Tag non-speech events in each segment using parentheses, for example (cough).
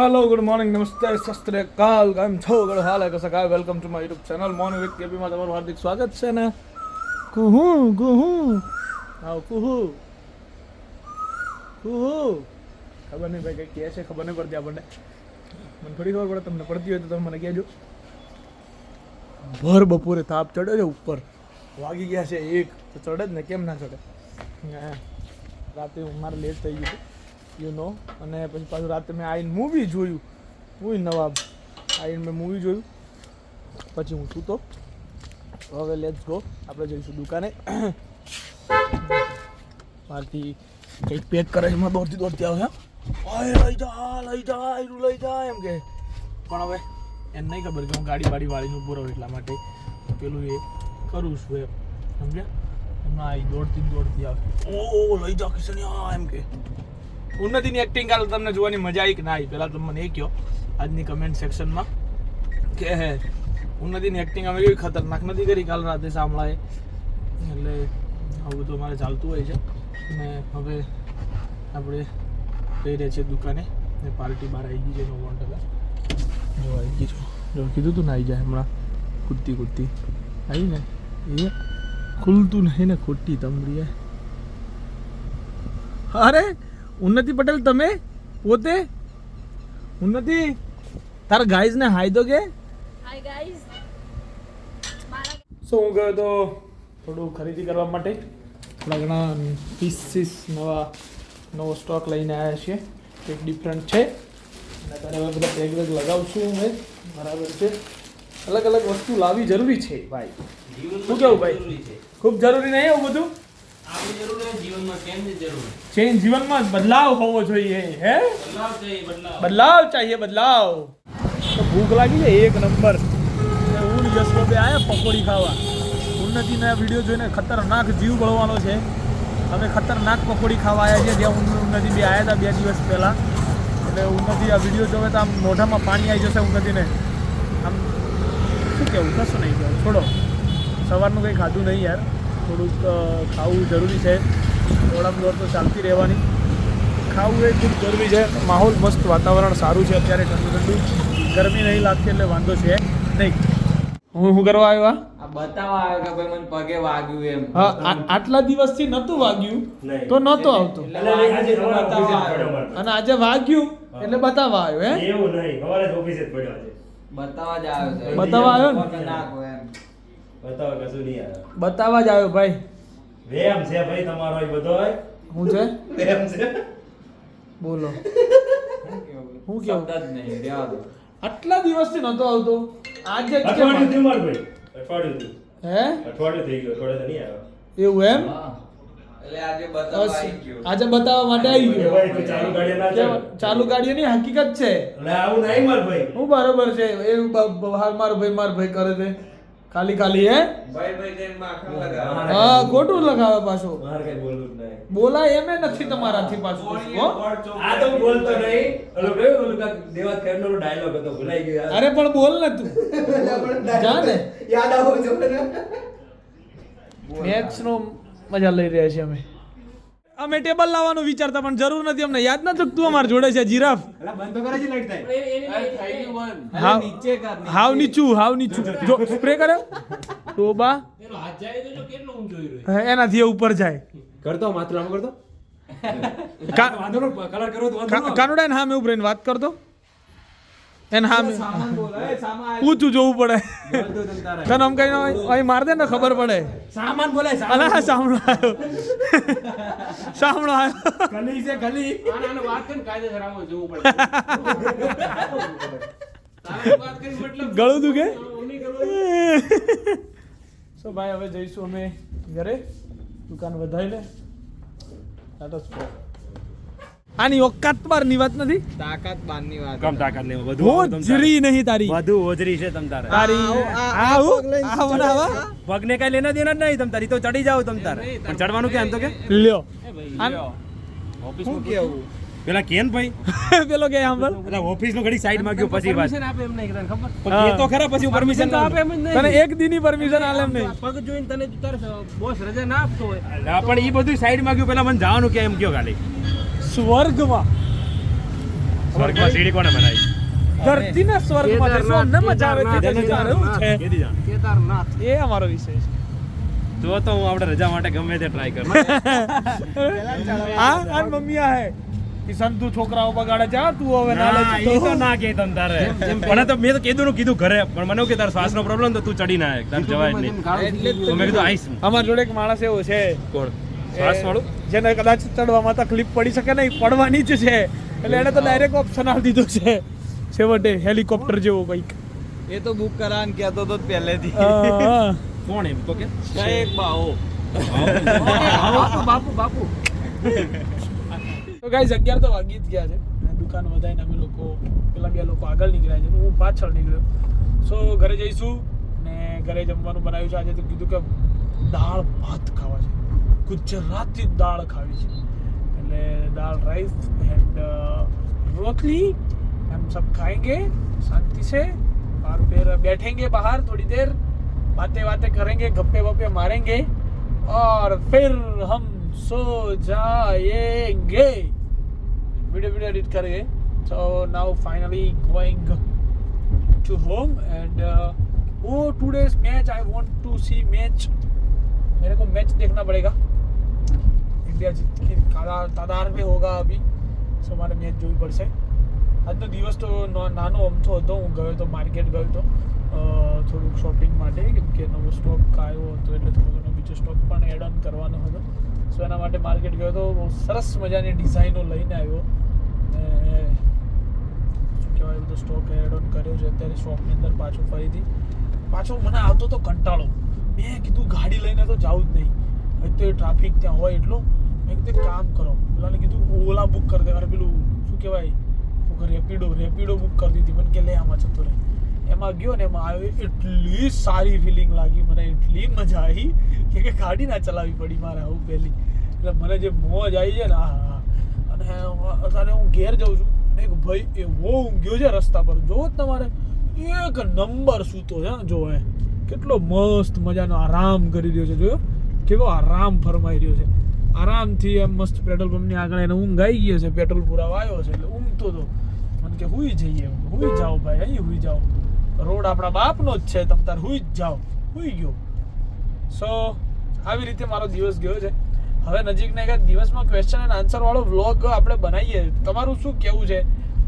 Hello good morning નમસ્તે શસ્ત્રે કાલ કેમ છો ગળ હાલ કસા કાય welcome to my YouTube channel morning with કેબીમાં તમારું હાર્દિક સ્વાગત છે ને કુહુ કુહુ આવ કુહુ કુહુ ખબર નહીં ભાઈ કંઈ કહે છે ખબર નહીં પડતી આપણને મને થોડી ખબર પડે તમને પડતી હોય તો તમે મને કહેજો ભર બપોરે તાપ ચડ્યો છે ઉપર. વાગી ગયા છે એક. તો ચડે જ ને, કેમ ના ચડે. રાતે મારે લેટ થઈ ગયું હતું. યુ નો અને પછી પાછું રાતે મેં આવીને મૂવી જોયું. મૂવી નવાબ. આવીને મેં મૂવી જોયું. પછી હું સૂતો. હવે લેટ્સ ગો આપણે જઈશું દુકાને. મારથી કંઈક પેક કરે છે. એમાં દોડતી દોડતી આવે ઓય લઈ જા લઈ જા એનું લઈ જા એમ કે. પણ હવે એમ નહીં ખબર કે હું ગાડી બાડી વાળીને રહું એટલા માટે. પેલું એ કરું છું એમ. સમજ્યા? એમાં આવી દોડતી દોડતી આવે. ઓ, લઈ જા કિશન એમ કે. ઉન્નતિની એક્ટિંગ કાલે તમને જોવાની મજા આવી કે ના આવી? પહેલાં તમે મને એ કહો આજની કમેન્ટ સેક્શનમાં કે, હે, ઉન્નતિની એક્ટિંગ અમે કેવી ખતરનાક નથી કરી કાલ રાતે સાંભળાય એટલે આવું તો અમારે ચાલતું હોય છે. અને હવે આપણે જઈ રહ્યા છીએ દુકાને. ને પાર્ટી બહાર આવી ગઈ છે નવ ટકા જો આવી ગઈ જો કીધું તું ને આવી જાય હમણાં. કૂદતી કૂદતી. આવી ને? એ ખુલતું નહીં ને ખોટી તમરી અરે! ઉન્નતિ પટેલ તમે પોતે? ઉન્નતિ તારા ગાઈઝ ને હાય દો કે? હાય ગાઈઝ સો હું ગયો તો થોડું ખરીદી કરવા માટે. થોડા ઘણા પીસીસ નવા નવો સ્ટોક લઈને આવ્યા છીએ. કંઈક ડિફરન્ટ છે. અને ત્યારે હવે બધા બેગ બેગ લગાવશું હવે બરાબર છે. અલગ અલગ વસ્તુ લાવવી જરૂરી છે ભાઈ. શું કેવું ભાઈ? ખૂબ જરૂરી નહીં એવું બધું? ચેન્જ જીવનમાં બદલાવ હોવો જોઈએ હે? બદલાવ ચાહીએ બદલાવ. તો ભૂખ લાગી છે એક નંબર. હું ને આવ્યા બે આયા પકોડી ખાવા. ઉન્નતિના વીડિયો જોઈને ખતરનાક જીવ બળવાનો છે. અમે ખતરનાક પકોડી ખાવા આવ્યા છીએ જ્યાં ઉન્ન- ઉન્નતિ બે આવ્યા હતા બે દિવસ પહેલાં. એટલે ઉન્નતિ આ વીડિયો જોવે તો આમ મોઢામાં પાણી આવી જશે ઉન્નતિને આમ શું કહેવું કશું નહીં કહેવું છોડો. સવારનું કંઈ ખાધું નહીં યાર. થોડુંક ખાવું જરૂરી છે. દોડામ દોડ તો ચાલતી રહેવાની. ખાવું એ ખૂબ જરૂરી છે. માહોલ મસ્ત વાતાવરણ સારું છે. અત્યારે ઠંડુ ઠંડુ. ગરમી નહીં લાગતી એટલે વાંધો છે નહીં. હું શું કરવા આવ્યા આ બતાવવા આવે કે ભાઈ મને પગે વાગ્યું એમ. હા આટલા દિવસથી નતું વાગ્યું. તો નતો આવતો. આવ્યો. અને આજે વાગ્યું એટલે બતાવવા આવ્યો હે? એવું નહીં. સવારે ઓફિસે જ પડ્યો છે બતાવવા જ આવ્યો બતાવવા આવ્યો ને? બતાવો કશું નહીં આવે? બતાવવા જ આવ્યો ભાઈ. વેમ છે ભાઈ તમારો એ બધો હું છે? વેમ છે. બોલો. હું કેવું શબ્દ જ નહીં રહેવા દો. આટલા દિવસથી નતો આવતો. આજે જ કેમ અઠવાડિયું થયું મારું ભાઈ. અઠવાડિયું થયું. હે? અઠવાડિયું થઈ ગયું અઠવાડિયું નહીં આવ્યો. એવું એમ? આજે બતાવવા બસ. આવી ગયો. આજે બતાવવા માટે આવી ગયો. ચાલુ ગાડી ના હકીકત છે. માર હું બરોબર છે. એ બ- મારો ભાઈ મારો ભાઈ કરે છે. ખાલી ખાલી હે? હા ખોટું લગાવે પાછું. બોલાય એમે નથી તમારાથી પાછું હો? આ તો બોલતો નહીં. ઓલો કયો ઓલો દેવા ખેરનો ડાયલોગ હતો ભૂલાઈ ગયો અરે પણ બોલ ને તું. (laughs) જા ને. યાદ આવો જો ને મેચ નો મજા લઈ રહ્યા છીએ અમે. અમે ટેબલ લાવવાનું વિચારતા પણ જરૂર નથી અમને. યાદ ન તું અમાર જોડે છે જીરાફ. હાવ હાવ નીચું હાવ નીચું. જો સ્પ્રે કરે ટોબા. બા એનાથી ઉપર જાય. કરતો માત્ર આમ કરતો? નો તો કાનુડા એને સામે ઉભરીને વાત કરતો? એને સામે ઊંચું જોવું પડે. તને આમ કઈ અહીં માર દે ને ખબર પડે. સામાન બોલે અલા હા સાંભળો આવ્યો. સામણો આવ્યો. ગલી છે ગલી. ગળું તું કે સો ભાઈ હવે જઈશું અમે ઘરે. દુકાન વધારીને ટાટા સ્પોર્ટ આની ઓકાત બારની વાત નથી? તાકાત બારની વાત કમ તાકાત લેવો બધું ઓજરી નહીં તારી. વધુ ઓજરી છે તમ તારે. તારી આવું આ બનાવા પગને કઈ લેના દેના જ નહીં તમ તારી તો ચડી જાવ તમ તારે. પણ ચડવાનું કેમ તો કે? લ્યો. આન- શું કેવું? પેલા કેન ભાઈ? (laughs) પેલો કે સાંભળ. પેલા ઓફિસ નો ઘડી સાઈડમાં ગયો પછી વાત. આપે એમ નહીં ખબર? પણ એ તો ખરા પછી પરમિશન તો આપે. એમ નહીં. તને એક દીની પરમિશન આલે એમ નહીં. પગ જોઈને તને તાર બોસ રજા ના આપતો હોય. ના પણ એ બધું સાઈડમાં ગયું પેલા મને જવાનું કે એમ કયો ખાલી? સ્વર્ગમાં. સ્વર્ગમાં સીડી કોને બનાવી? ધરતીના સ્વર્ગમાં જશો અમને મજા આવે છે કેદારનાથ, જાણે છે. કેદારનાથ. એ અમારો વિષય છે. તો તો હું આપણે રજા માટે ગમે તે ટ્રાય કરું. હા આ મમ્મી આ હે. કિશન તું છોકરાઓ બગાડે છે તું હવે ના લે ના, તો ના કે તમ તારે. મને તો મેં તો કીધું નું કીધું ઘરે. પણ મને કે તારો શ્વાસનો પ્રોબ્લેમ તો તું ચડી ના તાર જવાય જ નહીં. તો મેં કીધું આઈસ અમાર જોડે એક માણસ એવો છે. કોણ? શ્વાસ વાળું જેને કદાચ ચડવામાં તકલીફ પડી શકે નહીં પડવાની જ છે. એટલે એને તો ડાયરેક્ટ ઓપ્શન આપી દીધો છે. છેવટે હેલિકોપ્ટર જેવો કંઈક. એ તો બુક કરાન કહેતો તો પહેલેથી. કોણ એમ? તો કે? એક બાઓ બાપુ બાપુ તો ગાઈઝ અગિયાર તો વાગી જ ગયા છે અને દુકાન વધારીને અમે લોકો પેલા બે લોકો આગળ નીકળ્યા છે હું પાછળ નીકળ્યો સો ઘરે જઈશું ને ઘરે જમવાનું બનાવ્યું છે આજે તો કીધું કે દાળ ભાત ખાવા છે ગુજરાતી દાળ ખાવી છે એટલે દાળ રાઈસ એન્ડ રોટલી हम सब खाएंगे शांति से और फिर बैठेंगे बाहर थोड़ी देर बातें बातें करेंगे गप्पे वप्पे मारेंगे और फिर हम सो जाएंगे वीडियो वीडियो एडिट करेंगे so now finally going to home and वो two days match I want to see match मेरे को मैच देखना पड़ेगा इंडिया जीत के तादार तादार में होगा अभी सो हमारे मैच જોવી પડશે આજનો દિવસ તો નો- નાનો અમથો હતો હું ગયો તો માર્કેટ ગયો તો અ, થોડુંક શોપિંગ માટે કેમ કે નવો સ્ટોક આવ્યો હતો એટલે થોડો ઘણો બીજો સ્ટોક પણ એડ ઓન કરવાનો હતો સો એના માટે માર્કેટ ગયો તો બહુ સરસ મજાની ડિઝાઇનો લઈને આવ્યો. ને શું કહેવાય બધો સ્ટોક એડ ઓન કર્યો છે. અત્યારે શોપની અંદર પાછો ફરીથી, પાછો મને આવતો તો કંટાળો. મેં કીધું ગાડી લઈને તો જાઉં જ નહીં. હવે તો એ ટ્રાફિક ત્યાં હોય એટલો, મેં કીધું કામ કરો. પેલાને કીધું ઓલા બુક કરી દે. અરે પેલું, શું કહેવાય? રેપિડો રેપિડો બુક કરી દીધી. મને કે લે આમાં જતો રહે. એમાં ગયો ને એમાં આવ્યો એટલી સારી ફિલિંગ લાગી, મને એટલી મજા આવી કે ગાડી ના ચલાવવી પડી મારે આવું પહેલી. એટલે મને જે મોજ આવી છે ને હા. અને અત્યારે હું ઘેર જાઉં છું એક ભાઈ એવો ઊંઘ્યો છે રસ્તા પર. જોવો તમારે, એક નંબર સૂતો છે જો એ કેટલો મસ્ત મજાનો આરામ કરી રહ્યો છે, જોયો? કેવો આરામ ફરમાઈ રહ્યો છે. આરામથી એમ મસ્ત પેટ્રોલ પંપની આગળ એને ઊંઘ આવી ગયો છે, પેટ્રોલ પુરાવા આવ્યો છે, એટલે ઊંઘતો હતો મને કે હુઈ જઈએ, હુઈ જાઓ ભાઈ, અહીં હુઈ જાઓ. રોડ આપણા બાપનો જ છે, તમ તાર હુઈ જ જાઓ, હુઈ ગયો. સો આવી રીતે મારો દિવસ ગયો છે. હવે નજીકના એક દિવસમાં ક્વેશ્ચન એન્ડ આન્સર વાળો વ્લોગ આપણે બનાવીએ. તમારું શું કેવું છે?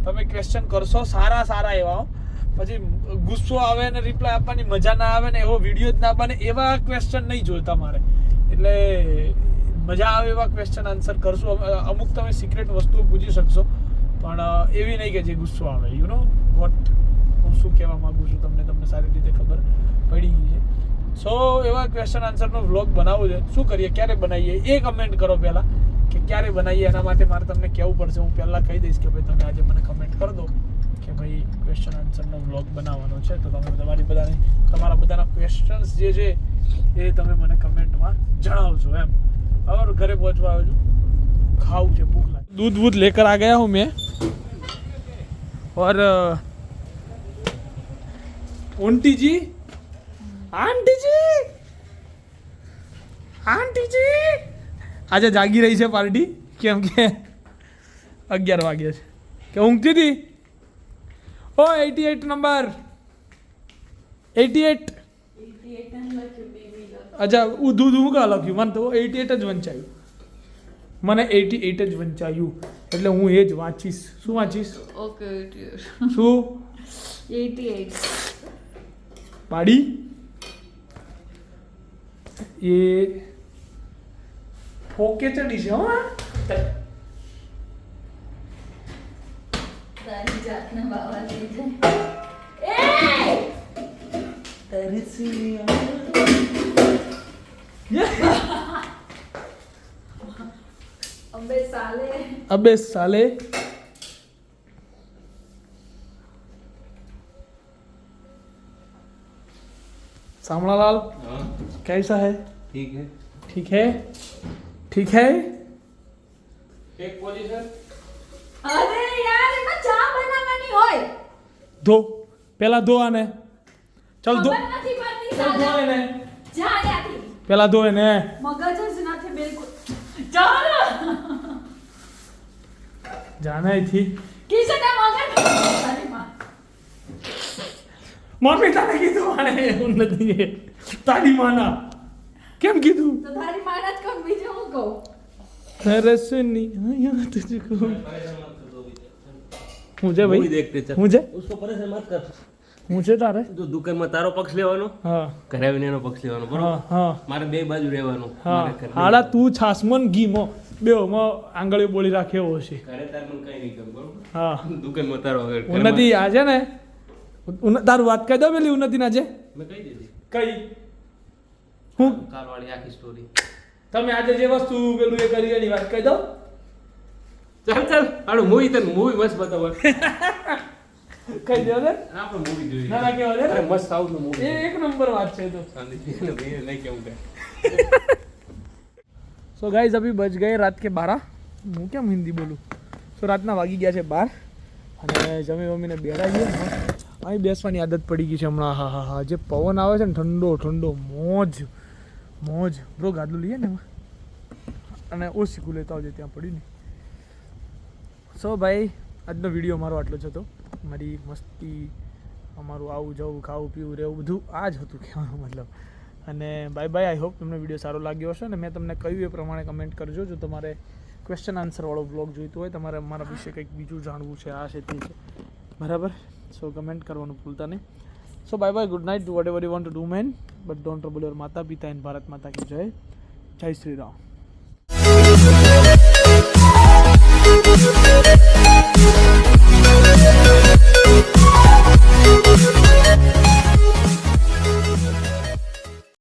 તમે ક્વેશ્ચન કરશો, સારા સારા એવા પછી ગુસ્સો આવે ને રિપ્લાય આપવાની મજા ના આવે ને એવો વીડિયો જ ના બને એવા ક્વેશ્ચન નહીં જોઈતા મારે. એટલે મજા આવે એવા ક્વેશ્ચન આન્સર કરશું. અમુક તમે સિક્રેટ વસ્તુઓ પૂછી શકશો. પણ એવી નહીં કે જે ગુસ્સો આવે યુ નો વોટ હું શું કહેવા માગું છું તમને? તમને સારી રીતે ખબર પડી ગઈ છે. સો એવા ક્વેશ્ચન આન્સરનો વ્લોગ બનાવવો છે. શું કરીએ? ક્યારે બનાવીએ? એ કમેન્ટ કરો પહેલાં કે ક્યારે બનાવીએ? એના માટે મારે તમને કહેવું પડશે. હું પહેલાં કહી દઈશ કે ભાઈ તમે આજે મને કમેન્ટ કરી દો કે ભાઈ ક્વેશ્ચન આન્સરનો વ્લોગ બનાવવાનો છે. તો તમે તમારી બધાની, તમારા બધાના ક્વેશ્ચન્સ જે છે એ તમે મને કમેન્ટમાં જણાવજો એમ. હવે ઘરે પહોંચવા આવ્યો છું ખાવું છે, ભૂખ લાગે. દૂધ વૂધ લેકર આ ગયા હું મેં. ઓર ఒంటిజీ આંટીજી આંટીજી આજે જાગી રહી છે પાર્ટી કેમ કે અગિયાર વાગે છે કે ઊંઘતી હતી ઓ eighty eight number eighty eight અચ્છા ઉધું ઉધું કા લખ્યું મને તો એટી એટ જ વંચાયું મને એટી એટ જ વંચાયું એટલે હું એ જ વાંચીશ શું વાંચીશ ઓકે શું એટી એટ પાડી. એ ફોકે ચડી છે હા (laughs) અબે સાલે. અંબે अबे साले सामड़ालाल कैसा है ઠીક હે ठीक है ठीक है એક પોઝિશન અરે યાર એમાં ચા બનાવવાની હોય ધો પેલા ધો આને ચાલ ધો ખબર નથી પડતી ચાલ ધો સાલે એને જા ત્યાંથી પેલા ધો એને મગજ જ નથી બિલકુલ ચાલો જાને અહીંથી કિશન એમ આગળ તારી માં મમ્મી તને કીધું આને એવું નથી તારી માના કેમ કીધું? તો તારી માના જ કહું બીજું હું કહું રસની અહીંયા તુझको હું છે ભાઈ હું છે ઉસકો પરેશાન મત કર હું છે તારે જો દુકાનમાં તારો પક્ષ લેવાનો હા ઘરે આવીને એનો પક્ષ લેવાનો બરોબર હા મારે બે બાજુ રહેવાનું હા મારે ઘરે હાલા તું છાસમન ઘીમો બેઓમાં આંગળીઓ બોલી રાખે એવો છે ઘરે તાર મને કઈ નહીં કહ્યું બરોબર હા દુકાનમાં તારો આગળ ઉન્નતિ આ છે ને તારું વાત કહી દો પેલી ઉન્નતિ જે. મેં કહી દીધી. કઈ? હું? કારવાળી આખી સ્ટોરી તમે આજે જે વસ્તુ પેલું એ કરી એની વાત કહી દો. ચાલ ચાલ. આનું મૂવી તને મૂવી મસ્ત બતાવો. (laughs) કહી દો ને. મૂવી જોઈએ ના ના કેવા અરે મસ્ત સાઉથનું મૂવી એક નંબર વાત છે તો. શાંતિથી એને નહીં કેવું કે. (laughs) સો ગાઈઝ અભી બચ ગયે રાત કે બારા. હું કેમ હિન્દી બોલું? સો રાતના વાગી ગયા છે બાર. અને જમી મમ્મીને છીએ મસ્ત અહીં બેસવાની આદત પડી ગઈ છે હમણાં. હા હા હા. જે પવન આવે છે ને, ઠંડો ઠંડો, મોજ. મોજ. બ્રો, ગાદલું લઈએ ને એમાં? અને ઓછી લેતા આવજે, ત્યાં પડ્યું ને સો ભાઈ, આજનો વીડિયો મારો આટલો જ હતો. મારી મસ્તી, અમારું આવું જવું, ખાવું, પીવું, રહેવું બધું આ જ હતું કહેવાનો મતલબ. અને બાય બાય આઈ હોપ તમને વીડિયો સારો લાગ્યો હશે અને મેં તમને કહ્યું એ પ્રમાણે કમેન્ટ કરજો. જો તમારે ક્વેશ્ચન આન્સરવાળો બ્લોગ જોઈતો હોય, તમારે અમારા વિશે કંઈક બીજું જાણવું છે, આ છે તે છે. બરાબર? સો કમેન્ટ કરવાનું ભૂલતા નહીં. So bye bye good night whatever you want to do man but don't trouble your માતા પિતા એન્ડ ભારત માતા કી જય જય શ્રી રામ